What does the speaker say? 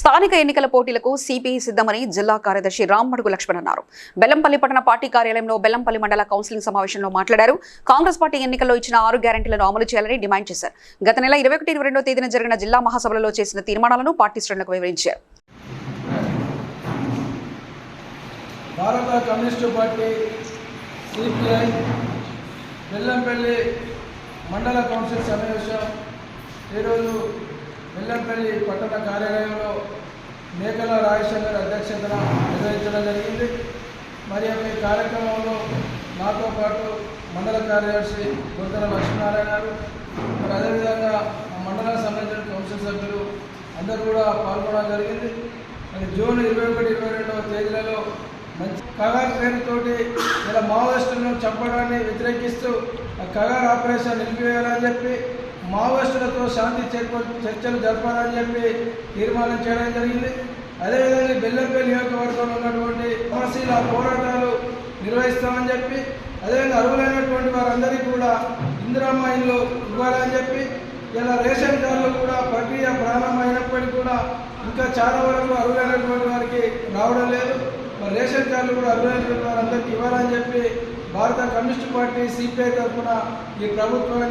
స్థానిక ఎన్నికల పోటీలకు సిపిఐ సిద్ధమని జిల్లా కార్యదర్శి రామ్మడుగు లక్ష్మణ్ అన్నారు. బెల్లంపల్లి పట్టణ పార్టీ కార్యాలయంలో బెల్లంపల్లి మండల కౌన్సిలింగ్ సమావేశంలో మాట్లాడారు. కాంగ్రెస్ పార్టీ ఎన్నికల్లో ఇచ్చిన ఆరు గ్యారెంటీలను అమలు చేయాలని డిమాండ్ చేశారు. గత నెల ఇరవై ఒకటి ఇరవై రెండో తేదీన జరిగిన జిల్లా మహాసభలలో చేసిన తీర్మానాలను పార్టీ శ్రేణులకు వివరించారు. భారత కమ్యూనిస్టు పార్టీ సిపిఐ బెల్లంపల్లి మండల కౌన్సిల్ సమావేశం ఈరోజు వెల్లంపల్లి పట్టణ కార్యాలయంలో మేకల రాజశేఖర్ అధ్యక్షతన నిర్వహించడం జరిగింది. మరి యొక్క ఈ కార్యక్రమంలో నాతో పాటు మండల కార్యదర్శి గుంతల లక్ష్మీనారాయణ గారు మరి అదేవిధంగా ఆ మండలానికి సంబంధించిన కౌన్సిల్ సభ్యులు అందరూ కూడా పాల్గొనడం జరిగింది. మరి జూన్ ఇరవై ఒకటి ఇరవై రెండవ తేదీలలో మంచి కగార్ పేరుతోటి ఇలా మావోయిస్టులను చంపడాన్ని వ్యతిరేకిస్తూ ఆ కగార్ ఆపరేషన్ నిలిపివేయాలని చెప్పి మావోయిస్టులతో శాంతి చర్చలు జరపాలని చెప్పి తీర్మానం చేయడం జరిగింది. అదేవిధంగా బెల్లంపల్లి నియోజకవర్గంలో ఉన్నటువంటి సమస్యల పోరాటాలు నిర్వహిస్తామని చెప్పి అదేవిధంగా అర్హులైనటువంటి వారందరికీ కూడా ఇందిరమ్మ ఇల్లు ఇవ్వాలని చెప్పి ఇలా రేషన్ కార్డులు కూడా ప్రక్రియ ప్రారంభమైనప్పటికీ కూడా ఇంకా చాలా వరకు అర్హులైనటువంటి వారికి రావడం లేదు. మరి రేషన్ కార్డులు కూడా అర్హులైనటువంటి వారందరికీ ఇవ్వాలని చెప్పి భారత కమ్యూనిస్ట్ పార్టీ సిపిఐ తరఫున ఈ ప్రభుత్వాన్ని